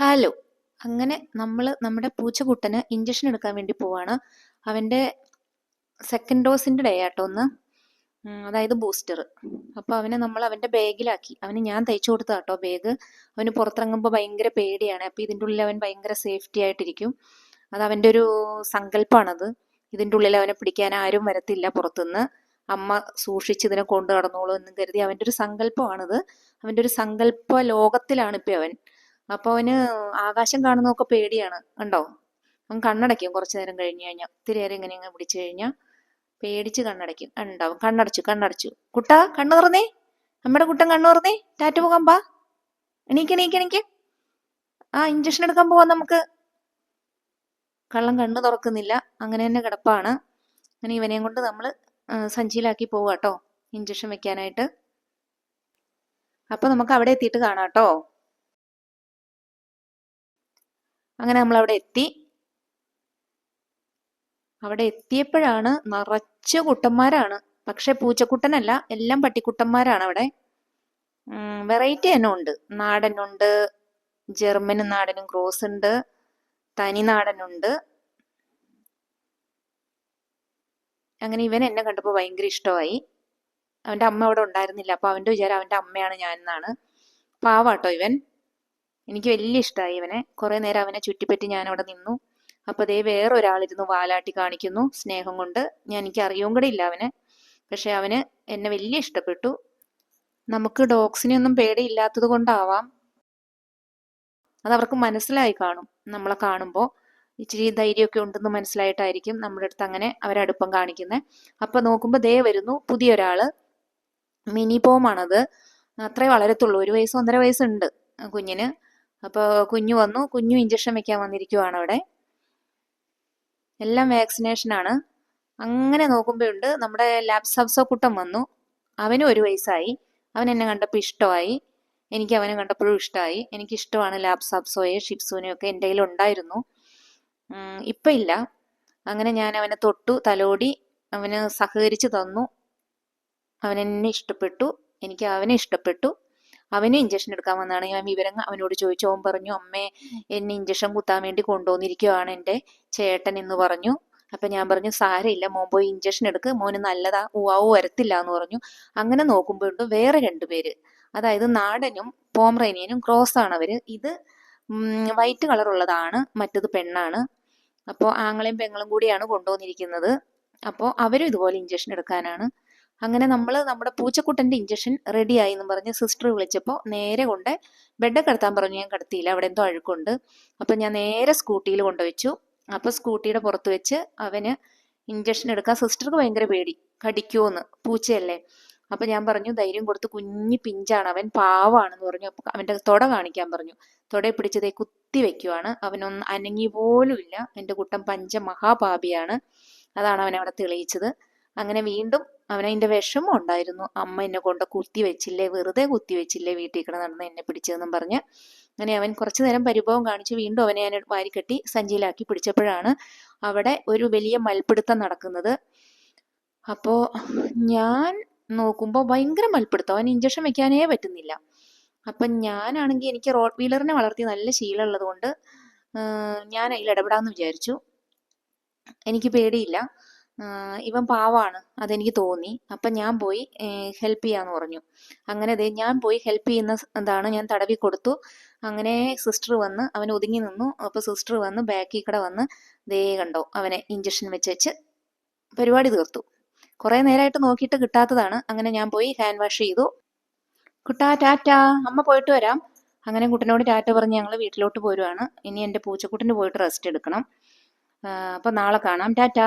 Hello അങ്ങനെ നമ്മൾ നമ്മുടെ പൂച്ചക്കുട്ടന് ഇഞ്ചക്ഷൻ എടുക്കാൻ വേണ്ടി പോവാണ്. അവന്റെ സെക്കൻഡ് ഡോസിന്റെ ഡേ ആട്ടോ ഒന്ന്. അതായത് ബൂസ്റ്റർ അപ്പോൾ അവനെ നമ്മൾ അവന്റെ ബാഗിലാക്കി അവന് ഞാൻ തയ്ച്ചു കൊടുത്ത കേട്ടോ ബാഗ് അവന് പുറത്തിറങ്ങുമ്പോൾ ഭയങ്കര പേടിയാണ്. അപ്പോൾ ഇതിന്റെ ഉള്ളിൽ അവൻ ഭയങ്കര സേഫ്റ്റി ആയിട്ടിരിക്കും. അത് അവന്റെ ഒരു സങ്കല്പമാണത് ഇതിന്റെ ഉള്ളിൽ അവനെ പിടിക്കാൻ ആരും വരത്തില്ല പുറത്തുനിന്ന്. അമ്മ സൂക്ഷിച്ച് ഇതിനെ കൊണ്ടു നടന്നോളൂ എന്ന് കരുതി അവന്റെ ഒരു സങ്കല്പമാണിത്. അവന്റെ ഒരു സങ്കല്പ ലോകത്തിലാണ് ഇപ്പം അവൻ. അപ്പോൾ അവന് ആകാശം കാണുന്നതൊക്കെ പേടിയാണ് കണ്ടോ? അവൻ കണ്ണടയ്ക്കും കുറച്ചു നേരം കഴിഞ്ഞു കഴിഞ്ഞാൽ ഒത്തിരി നേരം ഇങ്ങനെ അങ്ങ് പിടിച്ചു കഴിഞ്ഞാൽ പേടിച്ച് കണ്ണടയ്ക്കും. ഉണ്ടാവും കണ്ണടച്ചു കണ്ണടച്ചു. കുട്ടാ കണ്ണു തുറന്നേ. നമ്മുടെ കുട്ടൻ കണ്ണു തുറന്നേ. ടാറ്റ പോകാൻ പാ. എണീക്ക് എണീക്ക് എണീക്ക്. ആ ഇഞ്ചക്ഷൻ എടുക്കാൻ പോവാം നമുക്ക്. കള്ളം കണ്ണു തുറക്കുന്നില്ല. അങ്ങനെ തന്നെ കിടപ്പാണ്. അങ്ങനെ ഇവനെയും കൊണ്ട് നമ്മൾ സഞ്ചിയിലാക്കി പോവാട്ടോ. ഇഞ്ചക്ഷൻ വെക്കാനായിട്ട്. അപ്പൊ നമുക്ക് അവിടെ എത്തിയിട്ട് കാണാം കേട്ടോ. അങ്ങനെ നമ്മൾ അവിടെ എത്തി. അവിടെ എത്തിയപ്പോഴാണ് നിറച്ച കുട്ടന്മാരാണ്. പക്ഷെ പൂച്ചക്കുട്ടനല്ല എല്ലാം പട്ടിക്കുട്ടന്മാരാണ് അവിടെ. വെറൈറ്റി തന്നെ ഉണ്ട്. നാടനുണ്ട് ജർമ്മനും നാടനും ക്രോസ് ഉണ്ട് തനി നാടനുണ്ട്. അങ്ങനെ ഇവൻ എന്നെ കണ്ടപ്പോൾ ഭയങ്കര ഇഷ്ടമായി. അവന്റെ അമ്മ അവിടെ ഉണ്ടായിരുന്നില്ല. അപ്പോൾ അവന്റെ വിചാരം അവന്റെ അമ്മയാണ് ഞാൻ എന്നാണ്. പാവാട്ടോ ഇവൻ. എനിക്ക് വലിയ ഇഷ്ടമായി ഇവനെ. കുറേ നേരം അവനെ ചുറ്റിപ്പറ്റി ഞാൻ അവിടെ നിന്നു. അപ്പോൾ അതേ വേറെ ഒരാളിരുന്ന് വാലാട്ടി കാണിക്കുന്നു സ്നേഹം കൊണ്ട്. ഞാൻ എനിക്ക് അറിയും കൂടെ ഇല്ല അവനെ. പക്ഷെ അവന് എന്നെ വലിയ ഇഷ്ടപ്പെട്ടു. നമുക്ക് ഡോഗ്സിനെ ഒന്നും പേടിയില്ലാത്തത് കൊണ്ടാവാം. അത് അവർക്ക് മനസ്സിലായി കാണും. നമ്മളെ കാണുമ്പോൾ ഇച്ചിരി ധൈര്യമൊക്കെ ഉണ്ടെന്ന് മനസ്സിലായിട്ടായിരിക്കും നമ്മുടെ അടുത്ത് അങ്ങനെ അവരടുപ്പം കാണിക്കുന്നത് അപ്പൊ നോക്കുമ്പോൾ ദേ വരുന്നു പുതിയൊരാൾ. മിനി പോമാണത്. അത്രേ വളരത്തുള്ളൂ. ഒരു വയസ്സ് ഒന്നര വയസ്സുണ്ട് കുഞ്ഞിന്. അപ്പോൾ കുഞ്ഞു വന്നു. കുഞ്ഞു ഇഞ്ചക്ഷൻ വെക്കാൻ വന്നിരിക്കുവാണ് അവിടെ. എല്ലാം വാക്സിനേഷനാണ് അങ്ങനെ നോക്കുമ്പോഴുണ്ട് നമ്മുടെ ലാബ് സബ്സോ കുട്ടൻ വന്നു. അവനും ഒരു വയസ്സായി. അവൻ എന്നെ കണ്ടപ്പോൾ ഇഷ്ടമായി. എനിക്ക് അവനെ കണ്ടപ്പോഴും ഇഷ്ടമായി. എനിക്ക് ഇഷ്ടമാണ് ലാബ് സബ്സോയെ ഷിപ്സുവിനെയും ഒക്കെ എന്റെ കയ്യിൽ ഉണ്ടായിരുന്നു. ഇപ്പം ഇല്ല. അങ്ങനെ ഞാൻ അവനെ തൊട്ടു തലോടി. അവന് സഹകരിച്ചു തന്നു. അവനെന്നെ ഇഷ്ടപ്പെട്ടു. എനിക്ക് അവനെ ഇഷ്ടപ്പെട്ടു. അവനും ഇഞ്ചക്ഷൻ എടുക്കാൻ വന്നതാണ്. ഞാൻ വിവരം അവനോട് ചോദിച്ചു. അവൻ പറഞ്ഞു അമ്മേ എന്നെ ഇഞ്ചക്ഷൻ കുത്താൻ വേണ്ടി കൊണ്ടുവന്നിരിക്കുവാണ് എന്റെ ചേട്ടൻ എന്ന് പറഞ്ഞു. അപ്പൊ ഞാൻ പറഞ്ഞു സാരയില്ല മോൻ പോയി ഇഞ്ചക്ഷൻ എടുക്ക്. മോന് നല്ലതാ ഊവാവോ വരത്തില്ല എന്ന് പറഞ്ഞു. അങ്ങനെ നോക്കുമ്പോഴുണ്ട് വേറെ രണ്ടുപേര് അതായത് നാടനും പോംറേനിയനും ക്രോസ് ആണ് അവർ. ഇത് വൈറ്റ് കളർ ഉള്ളതാണ് മറ്റത് പെണ്ണാണ്. അപ്പോൾ ആങ്ങളെയും പെങ്ങളും കൂടിയാണ് കൊണ്ടുവന്നിരിക്കുന്നത്. അപ്പോൾ അവരും ഇതുപോലെ ഇഞ്ചക്ഷൻ എടുക്കാനാണ്. അങ്ങനെ നമ്മൾ നമ്മുടെ പൂച്ചക്കുട്ടന്റെ ഇഞ്ചക്ഷൻ റെഡിയായി എന്ന് പറഞ്ഞ് സിസ്റ്റർ വിളിച്ചപ്പോൾ നേരെ കൊണ്ട് ബെഡ് കിടത്താൻ പറഞ്ഞു ഞാൻ കിടത്തിയില്ല അവിടെ എന്തോ അഴുക്കുണ്ട്. അപ്പം ഞാൻ നേരെ സ്കൂട്ടിയിൽ കൊണ്ടുവച്ചു. അപ്പോൾ സ്കൂട്ടിയുടെ പുറത്ത് വെച്ച് അവന് ഇഞ്ചക്ഷൻ എടുക്കാൻ സിസ്റ്റർക്ക് ഭയങ്കര പേടി. കടിക്കുമെന്ന് പൂച്ചയല്ലേ? അപ്പൊ ഞാൻ പറഞ്ഞു ധൈര്യം കൊടുത്ത് കുഞ്ഞി പിഞ്ചാണ് അവൻ പാവാണെന്ന് പറഞ്ഞു. അപ്പൊ അവന്റെ തൊട കാണിക്കാൻ പറഞ്ഞു. തൊടയെ പിടിച്ചതേ കുത്തി വെക്കുവാണ്. അവനൊന്ന് അനങ്ങി പോലും ഇല്ല. എന്റെ കുട്ടൻ പഞ്ചമഹാപാപിയാണ്. അതാണ് അവൻ അവിടെ തെളിയിച്ചത്. അങ്ങനെ വീണ്ടും അവനതിന്റെ വിഷമം ഉണ്ടായിരുന്നു. അമ്മ എന്നെ കൊണ്ട് കുത്തി വെച്ചില്ലേ വെറുതെ കുത്തി വെച്ചില്ലേ വീട്ടിൽ കിടന്ന് നടന്ന് എന്നെ പിടിച്ചതെന്നും പറഞ്ഞ്. അങ്ങനെ അവൻ കുറച്ചു നേരം പരിഭവം കാണിച്ച് വീണ്ടും അവനെ ഞാൻ വാരിക്കെട്ടി സഞ്ചിയിലാക്കി പിടിച്ചപ്പോഴാണ് അവിടെ ഒരു വലിയ മൽപ്പിടുത്തം നടക്കുന്നത്. അപ്പോൾ ഞാൻ നോക്കുമ്പോൾ ഭയങ്കര മൽപ്പിടുത്തം അവൻ ഇഞ്ചക്ഷൻ വെക്കാനേ പറ്റുന്നില്ല. അപ്പം ഞാനാണെങ്കിൽ എനിക്ക് റോഡ് വീലറിനെ വളർത്തി നല്ല ശീലമുള്ളത് കൊണ്ട് ഞാൻ അതിൽ ഇടപെടാമെന്ന് വിചാരിച്ചു. എനിക്ക് പേടിയില്ല. ഇവൻ പാവാണ്. അതെനിക്ക് തോന്നി. അപ്പം ഞാൻ പോയി ഹെൽപ്പ് ചെയ്യാന്ന് പറഞ്ഞു. അങ്ങനെ അതെ ഞാൻ പോയി ഹെൽപ്പ് ചെയ്യുന്ന എന്താണ് ഞാൻ തടവി കൊടുത്തു. അങ്ങനെ സിസ്റ്റർ വന്ന് അവൻ ഒതുങ്ങി നിന്നു. അപ്പോൾ സിസ്റ്റർ വന്ന് ബാക്കി കൂടെ വന്ന് ദേ കണ്ടോ അവനെ ഇഞ്ചക്ഷൻ വെച്ച് വെച്ച് പരിപാടി തീർത്തു. കുറേ നേരമായിട്ട് നോക്കിയിട്ട് കിട്ടാത്തതാണ്. അങ്ങനെ ഞാൻ പോയി ഹാൻഡ് വാഷ് ചെയ്തു. കുട്ടാ ടാറ്റ അമ്മ പോയിട്ട് വരാം. അങ്ങനെ കുട്ടനോട് ടാറ്റ പറഞ്ഞ് ഞങ്ങൾ വീട്ടിലോട്ട് പോരുവാണ്. ഇനി എന്റെ പൂച്ചക്കുട്ടിന് പോയിട്ട് റെസ്റ്റ് എടുക്കണം. അപ്പം നാളെ കാണാം. ടാറ്റ.